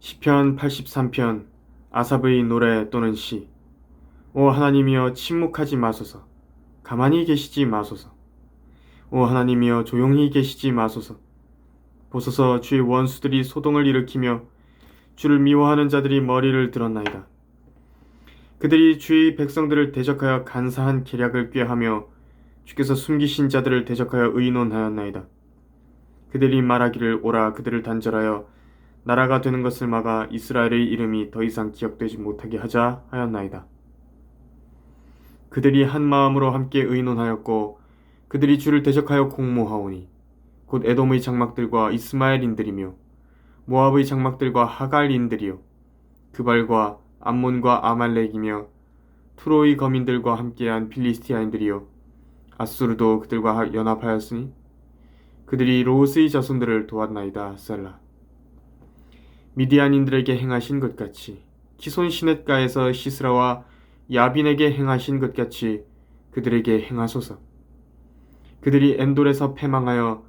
시편 83편 아삽의 노래 또는 시. 오 하나님이여 침묵하지 마소서. 가만히 계시지 마소서. 오 하나님이여 조용히 계시지 마소서. 보소서 주의 원수들이 소동을 일으키며 주를 미워하는 자들이 머리를 들었나이다. 그들이 주의 백성들을 대적하여 간사한 계략을 꾀하며 주께서 숨기신 자들을 대적하여 의논하였나이다. 그들이 말하기를 오라 그들을 단절하여 나라가 되는 것을 막아 이스라엘의 이름이 더 이상 기억되지 못하게 하자 하였나이다. 그들이 한 마음으로 함께 의논하였고 그들이 주를 대적하여 공모하오니 곧 에돔의 장막들과 이스마엘인들이며 모압의 장막들과 하갈인들이요. 그발과 암몬과 아말렉이며 투로의 거민들과 함께한 필리스티아인들이요. 아수르도 그들과 연합하였으니 그들이 로스의 자손들을 도왔나이다 셀라 미디안인들에게 행하신 것 같이 키손 시냇가에서 시스라와 야빈에게 행하신 것 같이 그들에게 행하소서 그들이 엔돌에서 패망하여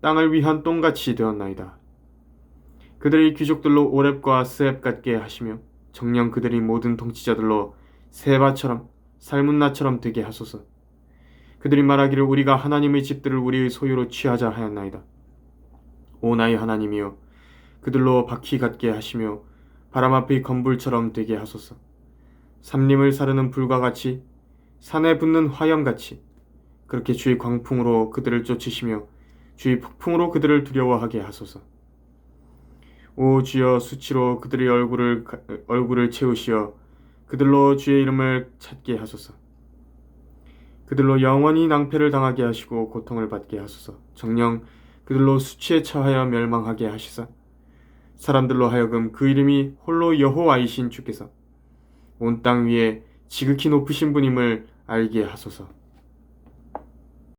땅을 위한 똥같이 되었나이다 그들의 귀족들로 오랩과 스앱 같게 하시며 정령 그들이 모든 통치자들로 세바처럼 살문나처럼 되게 하소서. 그들이 말하기를 우리가 하나님의 집들을 우리의 소유로 취하자 하였나이다. 오 나의 하나님이여 그들로 바퀴 같게 하시며 바람 앞의 건불처럼 되게 하소서. 삼림을 사르는 불과 같이 산에 붙는 화염같이 그렇게 주의 광풍으로 그들을 쫓으시며 주의 폭풍으로 그들을 두려워하게 하소서. 오 주여 수치로 그들의 얼굴을 얼굴을 채우시어 그들로 주의 이름을 찾게 하소서. 그들로 영원히 낭패를 당하게 하시고 고통을 받게 하소서. 정령 그들로 수치에 처하여 멸망하게 하시사 사람들로 하여금 그 이름이 홀로 여호와이신 주께서 온 땅 위에 지극히 높으신 분임을 알게 하소서.